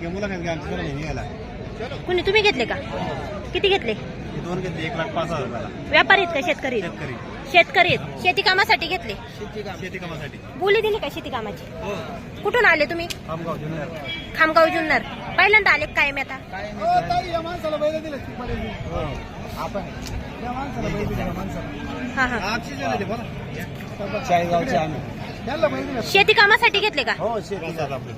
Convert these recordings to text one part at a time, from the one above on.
हे मुलाखत घ्या आमच्या घरी यायला. कुणी तुम्ही घेतले का? किती घेतले? हे दोन घेतले एक लाख पाच हजार रुपयाला. व्यापारी आहेत का शेतकरी आहेत? शेतकरी. शेतकरी आहेत शेती कामासाठी घेतले? शेती कामासाठी. बोली दिली का शेती कामाची? हो. कुठून आले तुम्ही? खामगाव जुन्नर. खामगाव जुन्नर. पहिल्यांदा आले काय मी आता? हो आपण. हा हा. चाळीसगावचे आम्ही. शेती कामासाठी घेतले का? हो शेती आपली.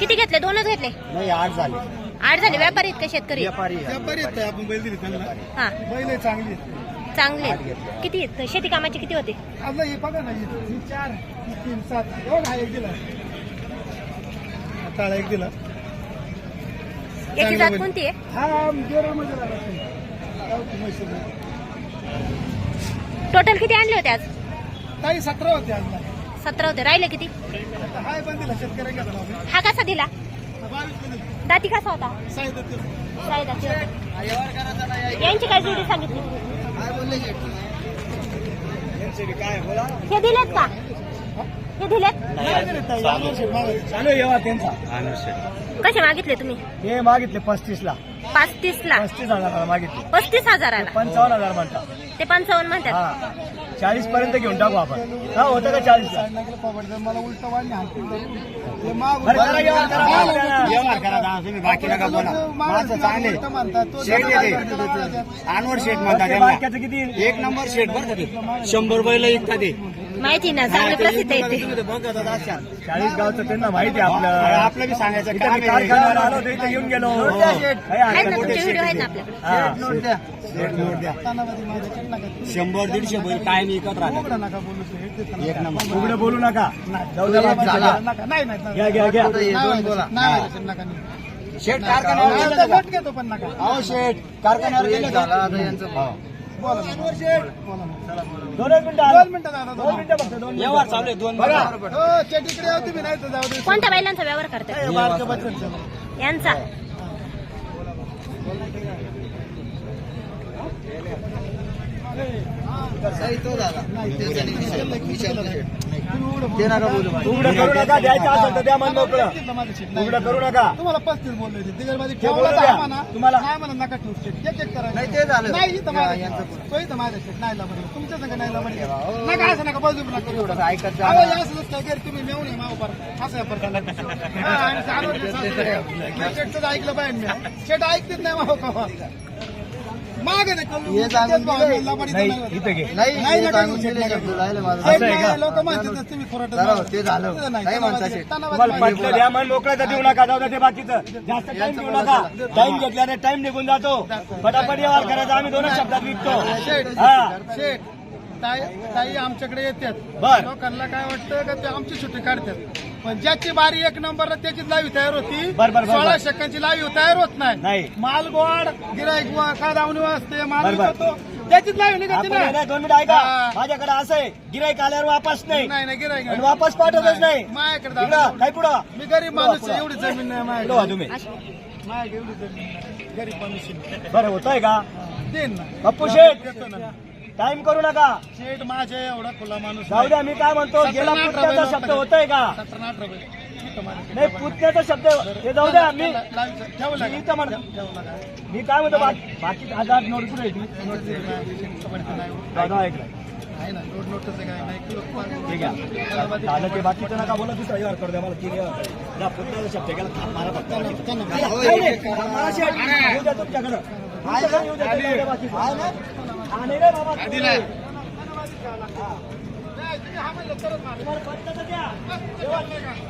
किती घेतले? दोनच घेतले? नाही आठ झाले. आठ झाले. व्यापारी आहेत का शेतकरी? व्यापारी व्यापारी आहेत आपण बैल दिली त्यांना. हा. बैल चांगली चांगले आहेत. किती आहेत? शेती कामाचे किती होते? आपलं हे बघा ना ही चार ही तीन सात. एवढा हा एक दिला. काळा एक दिला. याची जात कोणती आहे? हा टोटल किती आणले होते आज? काही सतरा होते आज सतरा होते. राहिले किती? हा कसा दिला? दाती कसा होता? यांची काय जोडी सांगितली? काय बोला हे दिलेत का? हे दिलेत चालू येवा त्यांचा कसे मागितले तुम्ही हे मागितले पस्तीस ला पस्तीस ला पस्तीस हजाराला मागितले पस्तीस हजाराला पंचावन्न हजार म्हणता ते पंचावन्न म्हणतात हा चाळीस पर्यंत घेऊन टाकू आपण हा होतं का चाळीस मला उलट बाकी नका बोला माझं चांगले शेट येते अनवर शेट म्हणतात किती एक नंबर शेट बरं शंभर रुपयाला विकतात ते माहिती ना चांगले प्रसिद्ध आहे ते चाळीस गावचं त्यांना माहिती आहे आपलं. आपलं बी सांगायचं कारखान्यावर आलो होतो इथे येऊन गेलो. काही आहेत हरकत ना नाही. तुमचे व्हिडिओ आहेत ना आपल्याकडे हा, शेट नोट द्या. शंभर दीडशे बैल काय नाही राहतात एक नंबर. उघडं बोलू नका. जाऊ द्या घ्या घ्या घ्या. शेठ कारखान्यावर घेतो पण नका अहो शेठ कारखान्यावर गेले मिनिटं दोन मिनिटं दोन मिनिटं फक्त दोन व्यवहार चालू आहे दोन कोणत्या बैलांचा व्यवहार करतात यांचा. उघडं करू नका द्यायचं असेल तर द्या मन मोकळं उघडं करू नका तुम्हाला पस्तीस बोलले होते तिकडे तुम्हाला काय म्हणा नका ठेवू शेट एक एक नाही, ते झालं. नाही इथं माझं शेट. तो इथं शेट नाही लावलं तुमच्या संग नाही लावलं नका असं नका बाजू नका ऐकत जा. अहो, असं नसतं तुम्ही मेवून माव पर असं आहे हा, आणि ऐकलं पाहिजे मी शेट ऐकतेच नाही माव का नाही. इथं घे. नाही. असं आहे का? लोक म्हणतात तुम्ही खोराट ते झालं. नाही नाही म्हणता तणावाची- शेट. तणावाची तुम्हाला माहिती पटलं द्या मन मोकळं तर देऊ नका जाऊ द्या ते बाकीचं. जास्त टाइम देऊ नका. टाइम घेतल्याने टाइम निघून जातो. फटाफट व्यवहार करायचा. आम्ही दोनच शब्दात विकतो. शेठ हा. शेठ ताई ताई आमच्याकडे येतात. बर. लोकांना काय वाटतं का ते आमची सुट्टी काढतात? पण ज्याची बारी एक नंबरला त्याची लाईव्ह तयार होती. बर, बर, बर, सोळा बर. सेकंदची लाईव्ह तयार होत नाही. नाही. माल गोड गिराईक का दावणी वाजते माल बर, बर. विकतो त्याचीच लाईव्ह निघते आपण ना. नाही, दोन मिनिटं ऐका. माझ्याकडे असं आहे गिराईक आल्यावर वापस नाही. नाही नाही गिराईक आणि वापस पाठवतच नाही. माझ्याकडे इकडं. काय पुढं? मी गरीब माणूस आहे, एवढी जमीन नाही व्हा माझ्याकडे तुम्ही माझ्याकडे एवढी जमीन नाही. गरीब माणूस आहे. बरं होतंय का? देईन ना. पप्पू शेठ. देतो ना. टाइम करू नका. शेठ माझे एवढा खुला माणूस जाऊ द्या मी काय म्हणतो गेला पुतण्याचा शब्द होतोय का. नाही पुतण्याचा शब्द हे जाऊ द्या मी मी इथं म्हण- ठेवला का? मी काय म्हणतो बाकी बाकी हजार नोट कुठे आहे? दादा ऐकलं आहे ठीक आहे. ते बाकीचं नका बोला दुसरा व्यवहार करू द्या मला. जा, पुतण्याचा शब्द गेला फक्त. मला शेठ, द्या तुमच्याकडं. येऊ द्या, ते नाही ठेवला का ठेवला का ठेवला का पण ठीक आहे.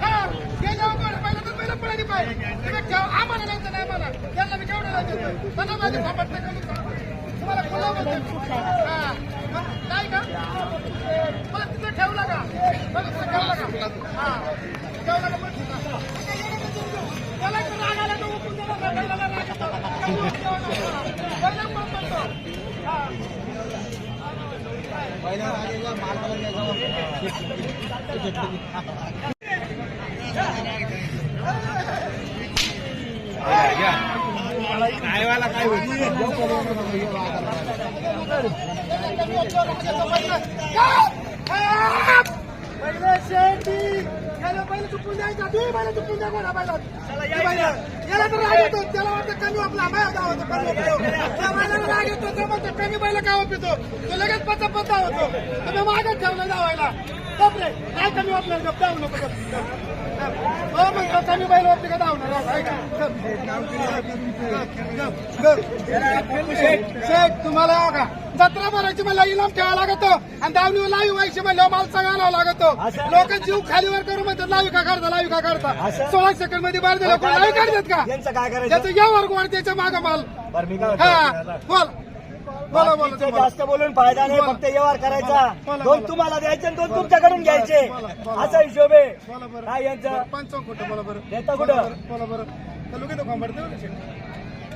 त्याला एक राग आला तो उकळून दिला का? त्याला राग येतो. त्याला पण म्हणतो. हा. पहिले शेती याला तुम्हाला चुकून द्यायचा पहिले चुकून द्या कोणा पहिला याला तर राग येतो त्याला वाटतं कमी आपला राग येतो तो म्हणतो कमी बैल गाव पितो तो? लगेच पचा पचा होतो तुम्ही मागच ठेवलं जावायला. काय कमी गप जाऊ नको. कमी बैल का धावणार तुम्हाला जत्रा भरायची मला इनाम ठेवावा लागतो आणि दावणी लावी व्हायची म्हणलं माल सांगायला लागतो? लोक जीव खालीवर करून म्हणतात लावी का काढता लावी का असं? सोळा सेकंडमध्ये बाहेर दिलं लावी काढतात का त्याचं या वर्ग वाढ त्याच्या माग माल हा बोला. बाकीचे. जास्त बोलून फायदा नाही. फक्त व्यवहार करायचा दोन. तुम्हाला द्यायचे आणि दोन तुमच्याकडून घ्यायचे. असा हिशोब आहे काय यांचं पंचावन्न खोटं बोला बरं देता कुठं? बोला बरं खोंबाडते.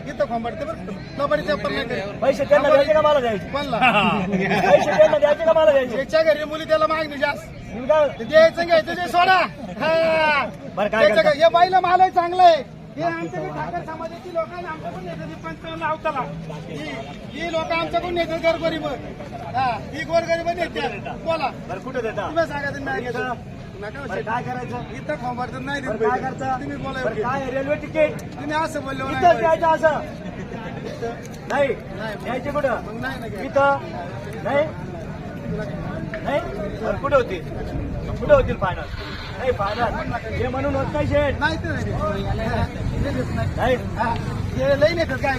इथं खोंबाडते बरं नाही. पैसे त्यांना द्यायचे का मला द्यायचे कोणला पैसे त्यांना द्यायचे का मला द्यायचे याच्या घरी मुली त्याला मागणी जास्त द्यायचं घ्यायचं ते सोडा हा. बरं, काय त्याच्या हे बाईला माल आहे चांगलं आहे हे आमच्याकडे ठाकर समाजाची लोक आमच्याकडून येतात पंचावन्न अवताला ही- लोक आमच्याकडून येतात गोरगरीब हा ही गोरगरीब येतात बोला. बरं कुठे देता? तुम्ही सांगा तुम्ही नाही घेता. काय करायचं? इथं खोंबाडतात नाही बरं देत काय. करता? तुम्ही बोला बरं एवढे. काय रेल्वे तिकीट? तुम्ही असं बोलले नाही द्यायचं असं. नाही नाही. द्यायचे कुठं? नाही. इथं? नाही? नाही कुठे होतील कुठे होतील फायनल नाही फायनल हे म्हणून होत नाही शेठ. नाही हा, हे लई नेतात काय?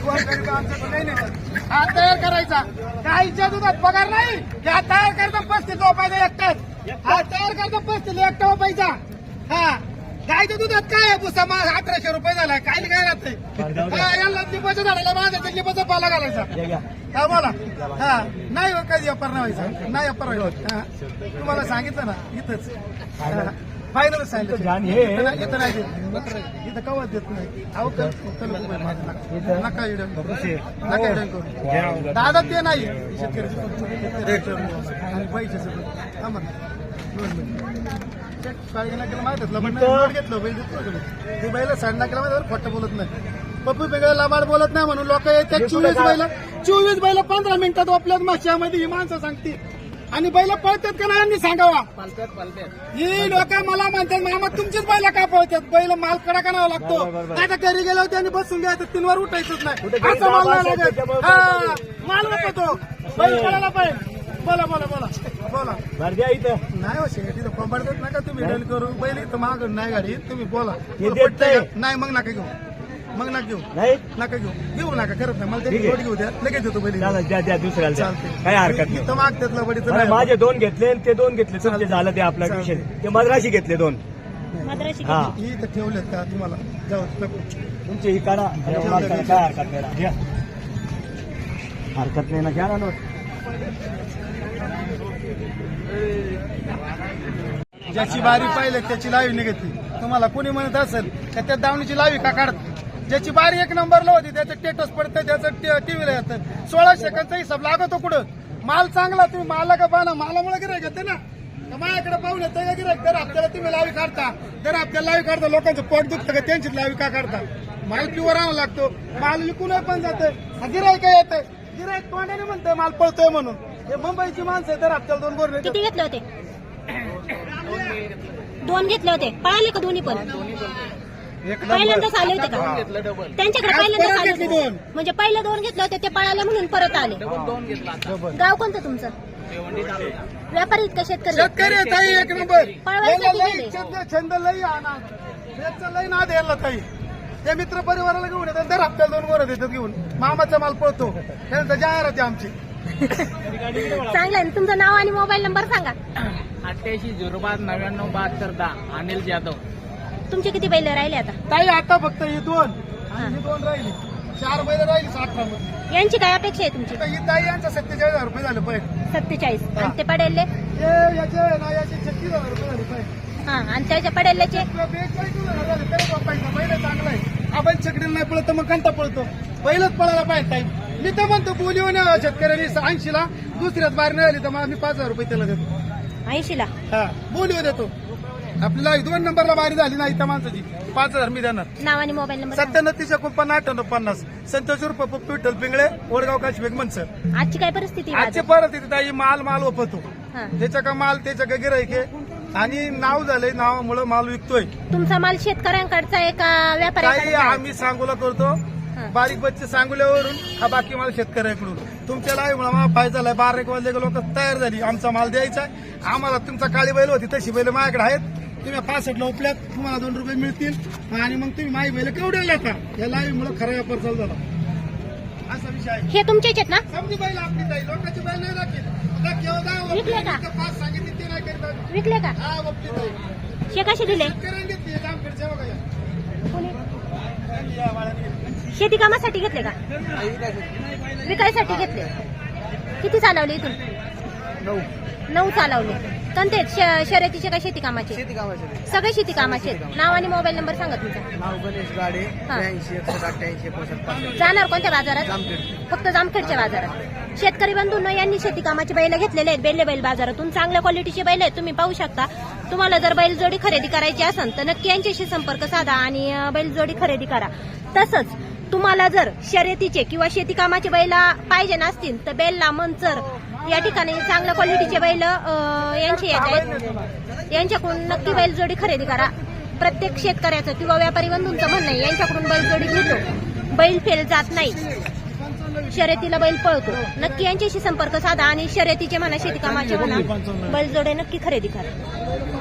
लई नेतात. हा तयार करायचा. गाईच्या दुधात पगार नाही. हा तयार करता पस्तीस झोपायचा एकटाच हा तयार करता पस्तीस एकटा झोपायचा हा. गायच्या दुधात काय पुसा मग अठराशे रुपये झाला. काय काय राहते. हा याला लिंबाच्या झाडाला माझा लिंबाचा पाला घालायचा. हे हा बोला हा नाही हो, कधी अप्पर नाही व्हायचा. नाही व्हायचा. हा. तुम्हाला सांगितलं ना इथंच. फायनल सांगितलं. हे. इथं नाही- इथं नाही देत. इथं कवच देत नाही. अहो कल कल नका नका इडं नका इडं करू. दादा ते नाही. शेतकऱ्याचे आणि थांबा ना. दोन मिनिटं. चेक पाहिजे ना केलं माहीत नाही, लबाड घेतलं बैल देतो तुम्ही? ते बैल साडे नाकेला माहिती आहे, खोटं बोलत नाही. पप्पू वेगळं लबाड बोलत नाही म्हणून लोक येतात. चोवीस बैल चोवीस बैल पंधरा मिनिटात आपल्याच माश्यामध्ये ही माणसं सांगतील. आणि बैल पळतात का नाही यांनी सांगावा? ही लोक मला म्हणतात मामा तुमचीच बैल का पळतात? बैल माल कडा करावा लागतो. आता घरी गेल्यावर त्यांनी बसून घ्यायचं तीनवर उठायचंच नाही. असं माल नाही लागत. हा माल नको तो. बैल पळायला पाहिजे. बोला बोला बोला. बोला. बरं द्या इथं. नाही हो शेट इथं कोंबडतात नका तुम्ही. डल करू बैल इथं माग नाही गाडी तुम्ही बोला. हे? नाही मग नका घेऊ. मग नका घेऊ. नाही. नका घेऊ. घेऊ नका करत नाही. मला ठीक त्याची आहे. जोड घेऊ द्या. लगेच देतो चालेल द्या द्या दुसऱ्याला द्या. चालते काही हरकत नाही. इथं मागतात लबडीचं बरं, नाही. माझे दोन घेतले आणि ते दोन घेतले. तुमचे चालतंय. झालं ते आपला चालतंय. विषय. ते मद्राशी घेतले दोन. मद्राशी हा. ही इथं ठेवलेत का तुम्हाला? जाऊ नको. तुमची ही काढा. आणि. काय हरकत नाही. ना. घ्या. हरकत नाही ना घ्या ना नोट. ज्याची बारी पाहिलं त्याची लावी निघते. तुम्हाला कोणी म्हणत असेल का त्या दावणीची लावी का काढत? ज्याची बारी एक नंबरला होती त्याचं टेटस पडतं त्याचं टीव्हीला येतं सोळा सेकंदचा हिसाब लागतो कुठं? माल चांगला तुम्ही माला का पाना? मालामुळे गिरायक येते ना. माझ्याकडे पाहून ते का गिरायक आपल्याला तुम्ही लावी काढता तर आपल्याला लावी काढता लोकांचं पोट दुखतं का त्यांची लावी का काढता? माल प्युअर आणावा लागतो. माल विकून पण जातं गिरायक येतं गिरायक तोंडाने म्हणतंय माल पळतोय म्हणून. हे मुंबईची माणसं आहे, तर आपल्याला दोन गोर किती घेतले होते? दोन घेतले होते. पळाले का दोन्ही पण? पहिल्यांदाच आले होते का? त्यांच्याकडे पहिल्यांदाच परत आले होते. दोन. म्हणजे पहिले दोन घेतले होते ते पळाले म्हणून परत आले. गाव कोणतं तुमचं? व्यापारी इतका शेतकरी? शेतकरी ताई एक नंबर. पळवायसाठी गेले. छंद छंद लई आणा. लई नाद यायला ताई. ते मित्र परिवाराला घेऊन येतात दर हप्त्याला दोन गोरं देतात घेऊन. मामाचा माल पळतो. त्यांचं जाहिरात आमची. चांगलं आहे. तुमचं नाव आणि मोबाईल नंबर सांगा. अठ्ठ्याऐंशी झिरो पाच नव्याण्णव बहात्तर दहा. अनिल जाधव. तुमचे किती बैल राहिले आता? ताई आता फक्त ही दोन. आणि ही दोन राहिली. चार महिने राहिली अठरा मध्ये यांची काय अपेक्षा आहे तुमची? ही ताई यांचं सत्तेचाळीस हजार रुपये झाले पहिले सत्तेचाळीस. आणि ते पडेलले? हे याचे ना याचे छत्तीस हजार रुपये झाले पहिले हा आणि त्याच्या पडेलचे बेचाळीस हजार झाले तरी बापायचं पहिलं चांगलं आहे. आपण चकडीला नाही पळत तर मग कंटा पळतो. पहिलंच पळायला पाहिजे ताई. मी तर म्हणतो बोलीवर शेतकऱ्यांनी ऐंशीला. दुसऱ्याच बाहेर नाही आली तर मग आम्ही पाच हजार रुपये त्याला देतो. ऐंशीला? हा बोलीवर देतो आपल्याला दोन नंबरला बारी झाली नाही त्या माणसाची पाच हजार मी देणार नाव आणि मोबाईल नंबर सांगा. सत्त्याण्णव तीस एकोणपन्नास अठ्ठ्याण्णव पन्नास संतोष रुप पप्पू विठ्ठल पिंगळे वडगाव काशबेग मनसर आजची काय परिस्थिती आहे आजचे बाजारात? परत येते ताई माल माल वपतो हा. त्याच्या का माल त्याच्या का गिराईक आहे आणि नाव झालंय नावामुळे माल विकतोय तुमचा माल शेतकऱ्यांकडचा आहे का काही व्यापाऱ्यांकडचा आहे? आम्ही सांगोला करतो हा. बारीक बच्चे सांगोल्यावरून हा बाकी माल शेतकऱ्याकडून तुमच्या लाईमुळे मला फायदा झालाय बारा एक वाजले लोक तयार झाली आमचा माल द्यायचा आहे. आम्हाला तुमचा काळी बैल होती तशी बैल माझ्याकडे आहेत तुम्ही पासष्टला उपल्यात तुम्हाला दोन रुपये मिळतील. आणि मग तुम्ही माझी बैल केवढे येता या लाईव्ह खरा व्यापार चालू झाला. असा विषय आहे. हे तुमचेच आहेत ना? समजी बैल आपली ताई. लोकांची बैल नाही राखील आता केव्हा विकले का? वपली, पाच सांगितली ते नाही. विकले का? हा हे कसे दिले? शेतकऱ्यांनी घेतली जामखेडच्या बघा या. कोणी? या बाळाने घेतली. शेती कामासाठी घेतले का? विकायसाठी घेतले. किती चालवले इथून? नऊ चालवले. श- शर्यतीचे का शेती कामाचे शेती कामाचे सगळे शेती कामाचे आहेत. नाव आणि मोबाईल नंबर सांगा तुमचा. नाव गणेश गाडे हा. त्र्याऐंशी एकसष्ट अठ्ठ्याऐंशी एकोणसाठ पासष्ट. जाणार कोणत्या बाजारात? जामखेड. फक्त जामखेडच्या बाजारात. शेतकरी बंधूंनो यांनी शेती कामाचे बैल घेतलेले आहेत. बेल्ले बैल बाजारातून चांगल्या क्वालिटीचे बैल आहेत. तुम्ही पाहू शकता. तुम्हाला जर बैलजोडी खरेदी करायची असेल तर नक्की यांच्याशी संपर्क साधा आणि अं, बैलजोडी खरेदी करा. तसंच तुम्हाला जर शर्यतीचे किंवा शेतीकामाचे बैल पाहिजे नसतील तर बेल्ला मंचर या ठिकाणी चांगल्या क्वालिटीचे बैल यांचे येत आहेत. यांच्याकडून नक्की बैलजोडी खरेदी करा. प्रत्येक शेतकऱ्याचं किंवा व्यापारी बंधूंचं म्हणणं आहे यांच्याकडून बैलजोडी घेतो. बैल फेल जात नाही. शर्यतीला बैल पळतो. नक्की यांच्याशी संपर्क साधा आणि शर्यतीचे म्हणा शेतीकामाचे म्हणा बैलजोडे नक्की खरेदी करा.